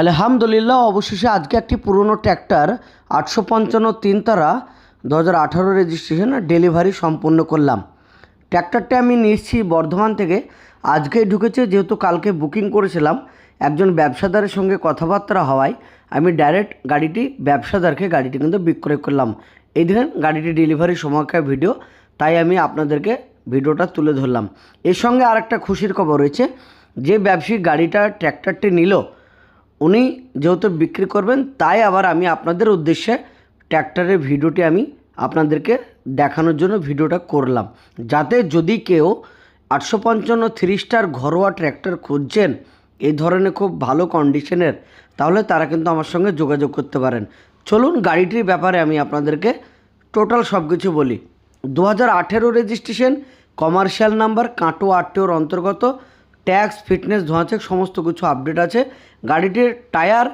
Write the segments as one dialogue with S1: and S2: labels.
S1: আলহামদুলিল্লাহ, অবশেষে আজকে একটি পুরনো ট্র্যাক্টর আটশো পঞ্চান্ন তিন তারা দু হাজার আঠারো রেজিস্ট্রেশন ডেলিভারি সম্পূর্ণ করলাম। ট্র্যাক্টরটা আমি নিচ্ছি বর্ধমান থেকে। আজকেই ঢুকেছে যেহেতু কালকে বুকিং করেছিলাম, একজন ব্যবসাদারের সঙ্গে কথাবার্তা হওয়ায় আমি ডাইরেক্ট গাড়িটি, ব্যবসাদারকে গাড়িটি কিন্তু বিক্রয় করলাম। এই দেখেন, গাড়িটি ডেলিভারি সময়কার ভিডিও, তাই আমি আপনাদেরকে ভিডিওটা তুলে ধরলাম। এর সঙ্গে আরেকটা খুশির খবর রয়েছে, যে ব্যবসায়িক গাড়িটা, ট্র্যাক্টরটি নিল উনি যেহেতু বিক্রি করবেন, তাই আবার আমি আপনাদের উদ্দেশ্যে ট্র্যাক্টরের ভিডিওটি আমি আপনাদেরকে দেখানোর জন্য ভিডিওটা করলাম। যাতে যদি কেউ আটশো পঞ্চান্ন থ্রি স্টার ঘরোয়া ট্র্যাক্টর খুঁজছেন এই ধরনের খুব ভালো কন্ডিশনের তাহলে তারা কিন্তু আমার সঙ্গে যোগাযোগ করতে পারেন। চলুন গাড়িটির ব্যাপারে আমি আপনাদেরকে টোটাল সব কিছু বলি। দু হাজার আঠেরো রেজিস্ট্রেশন কমার্শিয়াল নাম্বার কাঁটো আটটিওর অন্তর্গত। ট্যাক্স, ফিটনেস, ধোঁয়াচেক সমস্ত কিছু আপডেট আছে। গাড়িটির টায়ার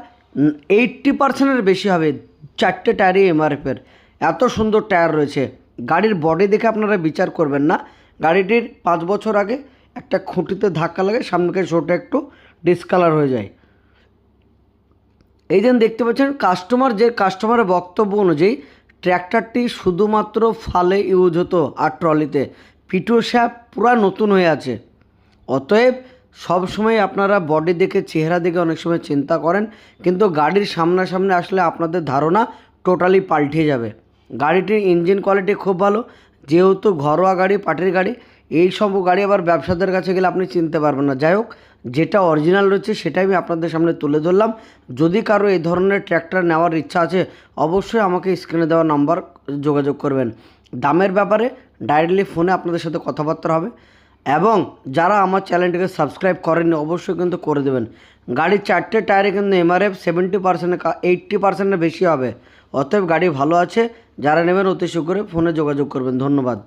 S1: এইট্টি পার্সেন্টের বেশি হবে চারটে টায়ারই এমআরএফের এত সুন্দর টায়ার রয়েছে। গাড়ির বডি দেখে আপনারা বিচার করবেন না। গাড়িটির পাঁচ বছর আগে একটা খুঁটিতে ধাক্কা লাগে সামনে শোটা একটু ডিসকালার হয়ে যায়। এই যে দেখতে পাচ্ছেন কাস্টমার যে কাস্টমারের বক্তব্য অনুযায়ী ট্র্যাক্টরটি শুধুমাত্র ফালে ইউজ হতো আর ট্রলিতে। পিটো শ্যাপ পুরা নতুন হয়ে আছে। অতএব সব সময় আপনারা বডি দেখে, চেহারা দেখে অনেক সময় চিন্তা করেন, কিন্তু গাড়ির সামনাসামনি আসলে আপনাদের ধারণা টোটালি পাল্টে যাবে। গাড়িটির ইঞ্জিন কোয়ালিটি খুব ভালো, যেহেতু ঘরোয়া গাড়ি, পাটির গাড়ি, এই সব গাড়ি আবার ব্যবসাদের কাছে গেলে আপনি চিনতে পারবেন না। যাই হোক, যেটা অরিজিনাল রয়েছে সেটাই আমি আপনাদের সামনে তুলে ধরলাম। যদি কারও এই ধরনের ট্র্যাক্টর নেওয়ার ইচ্ছা আছে, অবশ্যই আমাকে স্ক্রিনে দেওয়া নাম্বার যোগাযোগ করবেন। দামের ব্যাপারে ডাইরেক্টলি ফোনে আপনাদের সাথে কথাবার্তা হবে। এবং যারা আমার চ্যানেলটিকে সাবস্ক্রাইব করেননি, অবশ্যই কিন্তু করে দেবেন। গাড়ির চারটে টায়ারে কিন্তু এমআরএফ সেভেন্টি পার্সেন্ট এইট্টি পার্সেন্টের বেশি হবে। অতএব গাড়ি ভালো আছে, যারা নেবেন অতি শীঘ্রই ফোনে যোগাযোগ করবেন। ধন্যবাদ।